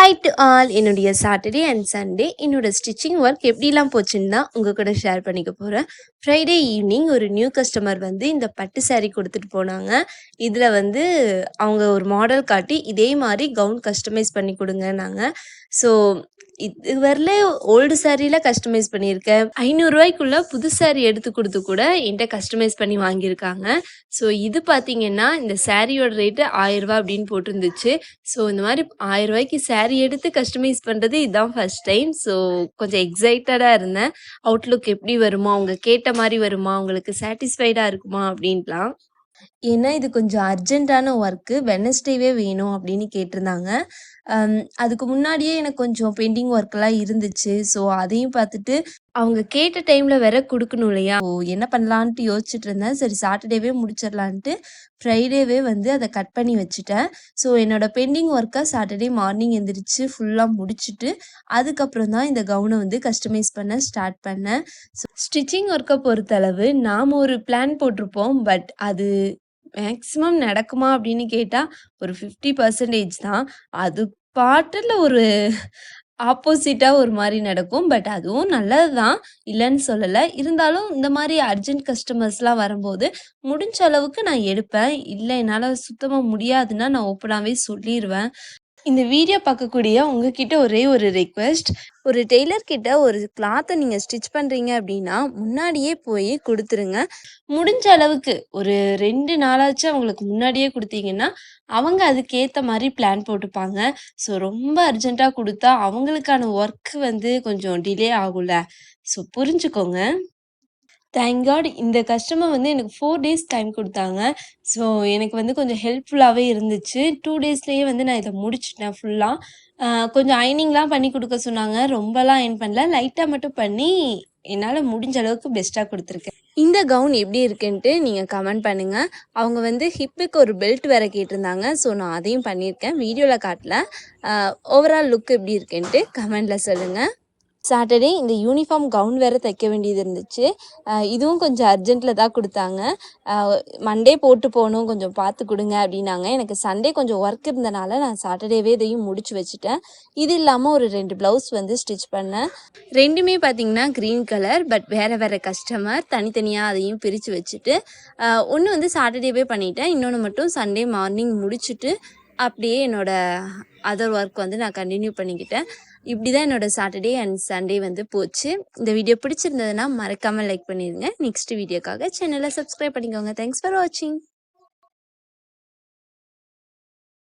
Hi to all என்னுடைய Saturday and Sunday என்னோட stitching work எப்படிலாம் போச்சுன்னு தான் உங்கள் கூட ஷேர் பண்ணிக்க போகிறேன் ஃப்ரைடே ஈவினிங் ஒரு நியூ கஸ்டமர் வந்து இந்த பட்டு saree கொடுத்துட்டு போனாங்க. இதில் வந்து அவங்க ஒரு மாடல் காட்டி இதே மாதிரி கவுன் கஸ்டமைஸ் பண்ணி கொடுங்கன்னாங்க. ஸோ இது வரல ஓல்டு சாரியில் கஸ்டமைஸ் பண்ணியிருக்கேன். ஐநூறுரூவாய்க்குள்ளே புது saree எடுத்து கொடுத்து கூட என்கிட்ட கஸ்டமைஸ் பண்ணி வாங்கியிருக்காங்க. ஸோ இது பார்த்தீங்கன்னா இந்த சாரியோட ரேட்டு ஆயிரரூவா அப்படின்னு போட்டிருந்துச்சு. ஸோ இந்த மாதிரி ஆயிரம் ரூபாய்க்கு saree எடுத்து கஸ்டமைஸ் பண்ணுறது இதுதான் ஃபர்ஸ்ட் டைம் ஸோ கொஞ்சம் எக்ஸைட்டடாக இருந்தேன். அவுட்லுக் எப்படி வருமா? அவங்க கேட்ட மாதிரி வருமா? அவங்களுக்கு சாட்டிஸ்ஃபைடாக இருக்குமா? அப்படின்ட்டுலாம். ஏன்னா இது கொஞ்சம் அர்ஜென்ட்டான ஒர்க்கு வெனஸ்டேவே வேணும் அப்படின்னு கேட்டிருந்தாங்க. அதுக்கு முன்னாடியே எனக்கு கொஞ்சம் பெண்டிங் ஒர்க்கெல்லாம் இருந்துச்சு. ஸோ அதையும் பார்த்துட்டு அவங்க கேட்ட டைமில் வேற கொடுக்கணும் இல்லையா? ஓ என்ன பண்ணலான்ட்டு யோசிச்சுட்டு இருந்தேன் சரி சாட்டர்டேவே முடிச்சிடலான்ட்டு ஃப்ரைடேவே வந்து அதை கட் பண்ணி வச்சுட்டேன். ஸோ என்னோட பெண்டிங் ஒர்க்கை சாட்டர்டே மார்னிங் எந்திரிச்சு ஃபுல்லாக முடிச்சுட்டு அதுக்கப்புறம் தான் இந்த கவுனை வந்து கஸ்டமைஸ் பண்ண ஸ்டார்ட் பண்ணேன். ஸ்டிச்சிங் ஒர்க்கை பொறுத்தளவு நாம் ஒரு பிளான் போட்டிருப்போம். பட் அது மேக்ஸிமம் நடக்குமா அப்படின்னு கேட்டால் ஒரு ஃபிஃப்டி பர்சன்டேஜ் தான். அது பாட்டில் ஒரு ஆப்போசிட்டாக ஒரு மாதிரி நடக்கும். பட் அதுவும் நல்லது தான் இல்லைன்னு சொல்லலை. இருந்தாலும் இந்த மாதிரி அர்ஜென்ட் கஸ்டமர்ஸ்லாம் வரும்போது முடிஞ்ச அளவுக்கு நான் எடுப்பேன். இல்லை என்னால் சுத்தமாக முடியாதுன்னா நான் ஓப்பனாகவே சொல்லிடுவேன் இந்த வீடியோ பார்க்கக்கூடிய உங்ககிட்ட ஒரே ஒரு ரெக்வெஸ்ட் ஒரு டெய்லர் கிட்ட ஒரு கிளாத்தை நீங்கள் ஸ்டிச் பண்ணுறீங்க அப்படின்னா முன்னாடியே போய் கொடுத்துருங்க. முடிஞ்ச அளவுக்கு ஒரு ரெண்டு நாளாச்சும் அவங்களுக்கு முன்னாடியே கொடுத்தீங்கன்னா அவங்க அதுக்கேற்ற மாதிரி பிளான் போட்டுப்பாங்க. ஸோ ரொம்ப அர்ஜென்ட்டாக கொடுத்தா அவங்களுக்கான ஒர்க் வந்து கொஞ்சம் டிலே ஆகும்ல. ஸோ புரிஞ்சுக்கோங்க. தேங்க் காட் இந்த கஸ்டமர் வந்து எனக்கு ஃபோர் டேஸ் டைம் கொடுத்தாங்க. ஸோ எனக்கு வந்து கொஞ்சம் ஹெல்ப்ஃபுல்லாகவே இருந்துச்சு. டூ டேஸ்லேயே வந்து நான் இதை முடிச்சிட்டேன் ஃபுல்லாக கொஞ்சம் அயனிங்லாம் பண்ணி கொடுக்க சொன்னாங்க. ரொம்பலாம் அயன் பண்ணல. லைட்டாக மட்டும் பண்ணி என்னால் முடிஞ்ச அளவுக்கு பெஸ்ட்டாக கொடுத்துருக்கேன். இந்த கவுன் எப்படி இருக்குன்ட்டு நீங்கள் கமெண்ட் பண்ணுங்கள் அவங்க வந்து ஹிப்புக்கு ஒரு பெல்ட் வேற கேட்டிருந்தாங்க. ஸோ நான் அதையும் பண்ணியிருக்கேன். வீடியோவில் காட்டல. ஓவரால் லுக் எப்படி இருக்குன்ட்டு கமெண்டில் சொல்லுங்கள் சாட்டர்டே இந்த யூனிஃபார்ம் கவுன் வேறு தைக்க வேண்டியது இருந்துச்சு. இதுவும் கொஞ்சம் அர்ஜென்ட்டில் தான் கொடுத்தாங்க. மண்டே போட்டு போகணும் கொஞ்சம் பார்த்து கொடுங்க அப்படின்னாங்க. எனக்கு சண்டே கொஞ்சம் ஒர்க் இருந்தனால நான் சாட்டர்டேவே இதையும் முடிச்சு வச்சுட்டேன். இது இல்லாமல் ஒரு ரெண்டு ப்ளவுஸ் வந்து ஸ்டிச் பண்ணேன். ரெண்டுமே பார்த்திங்கன்னா க்ரீன் கலர் பட் வேறு வேறு கஸ்டமர் தனித்தனியாக அதையும் பிரித்து வச்சுட்டு ஒன்று வந்து சாட்டர்டேவே பண்ணிட்டேன். இன்னொன்று மட்டும் சண்டே மார்னிங் முடிச்சுட்டு அப்படியே என்னோடய அதர் ஒர்க் வந்து நான் கண்டினியூ பண்ணிக்கிட்டேன். இப்படி தான் என்னோட சாட்டர்டே அண்ட் சண்டே வந்து போச்சு. இந்த வீடியோ பிடிச்சிருந்ததுன்னா மறக்காமல் லைக் பண்ணிடுங்க. நெக்ஸ்ட் வீடியோக்காக சேனலை சப்ஸ்கிரைப் பண்ணிக்கோங்க. தேங்க்ஸ் ஃபார் வாட்சிங்